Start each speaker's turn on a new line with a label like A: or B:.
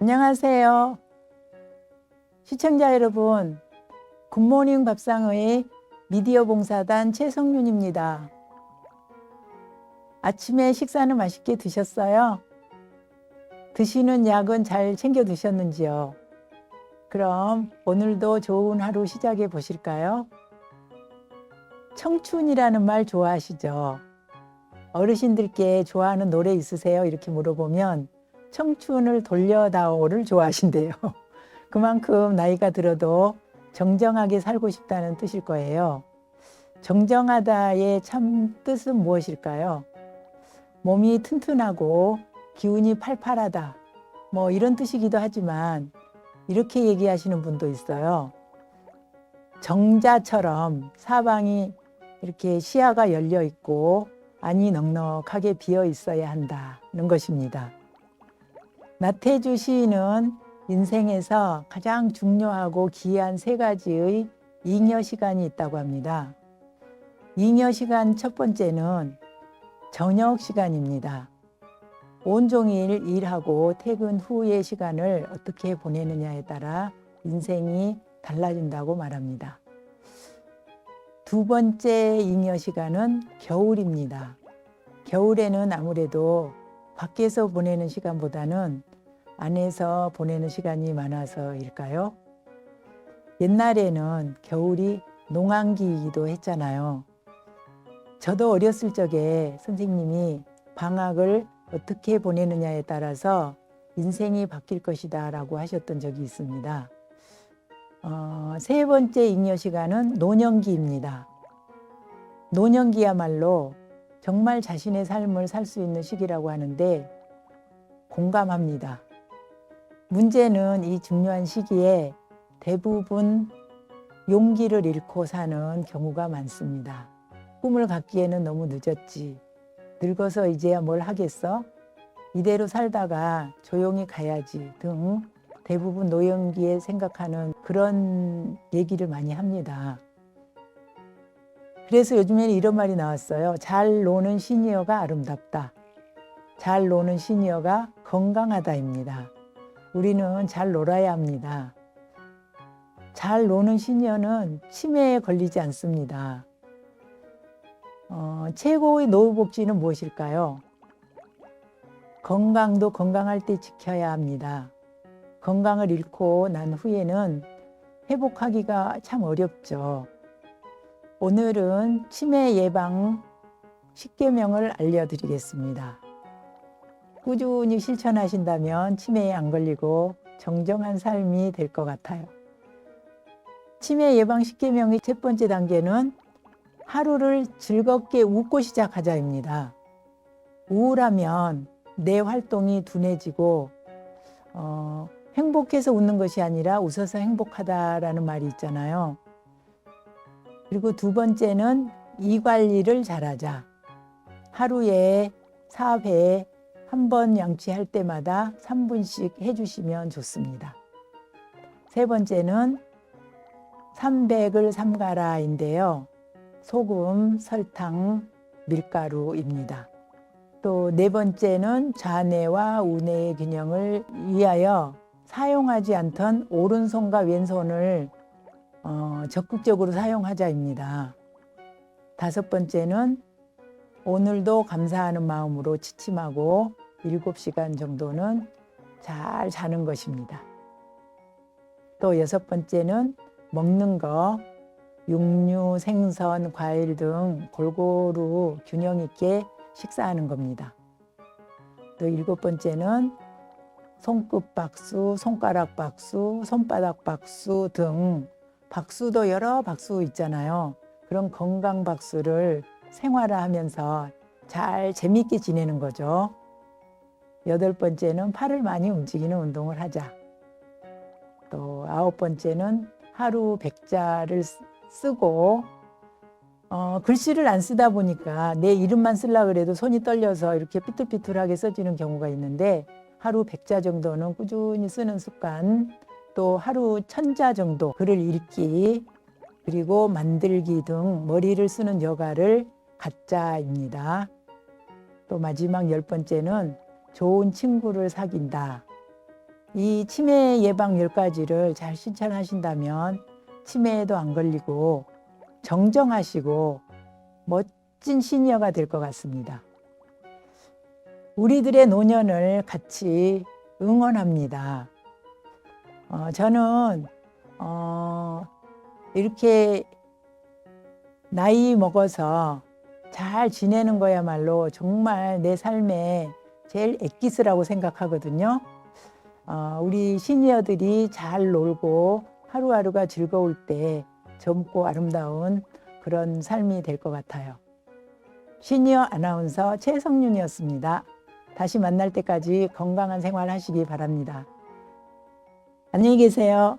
A: 안녕하세요. 시청자 여러분, 굿모닝 밥상의 미디어 봉사단 최성윤입니다. 아침에 식사는 맛있게 드셨어요? 드시는 약은 잘 챙겨 드셨는지요? 그럼 오늘도 좋은 하루 시작해 보실까요? 청춘이라는 말 좋아하시죠? 어르신들께 좋아하는 노래 있으세요? 이렇게 물어보면 청춘을 돌려다오를 좋아하신대요. 그만큼 나이가 들어도 정정하게 살고 싶다는 뜻일 거예요. 정정하다의 참 뜻은 무엇일까요? 몸이 튼튼하고 기운이 팔팔하다. 뭐 이런 뜻이기도 하지만 이렇게 얘기하시는 분도 있어요. 정자처럼 사방이 이렇게 시야가 열려 있고 안이 넉넉하게 비어 있어야 한다는 것입니다. 나태주 시인은 인생에서 가장 중요하고 귀한 세 가지의 잉여 시간이 있다고 합니다. 잉여 시간 첫 번째는 저녁 시간입니다. 온종일 일하고 퇴근 후의 시간을 어떻게 보내느냐에 따라 인생이 달라진다고 말합니다. 두 번째 잉여 시간은 겨울입니다. 겨울에는 아무래도 밖에서 보내는 시간보다는 안에서 보내는 시간이 많아서일까요? 옛날에는 겨울이 농한기이기도 했잖아요. 저도 어렸을 적에 선생님이 방학을 어떻게 보내느냐에 따라서 인생이 바뀔 것이다 라고 하셨던 적이 있습니다. 어, 세 번째 잉여 시간은 노년기입니다. 노년기야말로 정말 자신의 삶을 살 수 있는 시기라고 하는데 공감합니다. 문제는 이 중요한 시기에 대부분 용기를 잃고 사는 경우가 많습니다. 꿈을 갖기에는 너무 늦었지. 늙어서 이제야 뭘 하겠어? 이대로 살다가 조용히 가야지 등 대부분 노년기에 생각하는 그런 얘기를 많이 합니다. 그래서 요즘에는 이런 말이 나왔어요. 잘 노는 시니어가 아름답다. 잘 노는 시니어가 건강하다입니다. 우리는 잘 놀아야 합니다. 잘 노는 시니어는 치매에 걸리지 않습니다. 어, 최고의 노후 복지는 무엇일까요? 건강도 건강할 때 지켜야 합니다. 건강을 잃고 난 후에는 회복하기가 참 어렵죠. 오늘은 치매 예방 10개명을 알려드리겠습니다. 꾸준히 실천하신다면 치매에 안 걸리고 정정한 삶이 될 것 같아요. 치매 예방 10개명의 첫 번째 단계는 하루를 즐겁게 웃고 시작하자입니다. 우울하면 내 활동이 둔해지고 어, 행복해서 웃는 것이 아니라 웃어서 행복하다라는 말이 있잖아요. 그리고 두 번째는 이 관리를 잘하자. 하루에 4회 한 번 양치할 때마다 3분씩 해주시면 좋습니다. 세 번째는 300을 삼가라인데요. 소금, 설탕, 밀가루입니다. 또 네 번째는 좌뇌와 우뇌의 균형을 위하여 사용하지 않던 오른손과 왼손을 어, 적극적으로 사용하자입니다. 다섯 번째는 오늘도 감사하는 마음으로 취침하고 7시간 정도는 잘 자는 것입니다. 또 여섯 번째는 먹는 거, 육류, 생선, 과일 등 골고루 균형 있게 식사하는 겁니다. 또 일곱 번째는 손끝 박수, 손가락 박수, 손바닥 박수 등 박수도 여러 박수 있잖아요. 그런 건강 박수를 생활화하면서 잘 재밌게 지내는 거죠. 여덟 번째는 팔을 많이 움직이는 운동을 하자. 또 아홉 번째는 하루 백자를 쓰고 어, 글씨를 안 쓰다 보니까 내 이름만 쓰려 그래도 손이 떨려서 이렇게 삐뚤삐뚤하게 써지는 경우가 있는데 하루 백자 정도는 꾸준히 쓰는 습관 또 하루 천자 정도 글을 읽기 그리고 만들기 등 머리를 쓰는 여가를 갖자입니다. 또 마지막 열 번째는 좋은 친구를 사귄다. 이 치매 예방 10가지를 잘 실천하신다면 치매에도 안 걸리고 정정하시고 멋진 시니어가 될 것 같습니다. 우리들의 노년을 같이 응원합니다. 어, 저는 어, 이렇게 나이 먹어서 잘 지내는 거야말로 정말 내 삶의 제일 엑기스라고 생각하거든요. 어, 우리 시니어들이 잘 놀고 하루하루가 즐거울 때 젊고 아름다운 그런 삶이 될 것 같아요. 시니어 아나운서 최성윤이었습니다. 다시 만날 때까지 건강한 생활 하시기 바랍니다. 안녕히 계세요.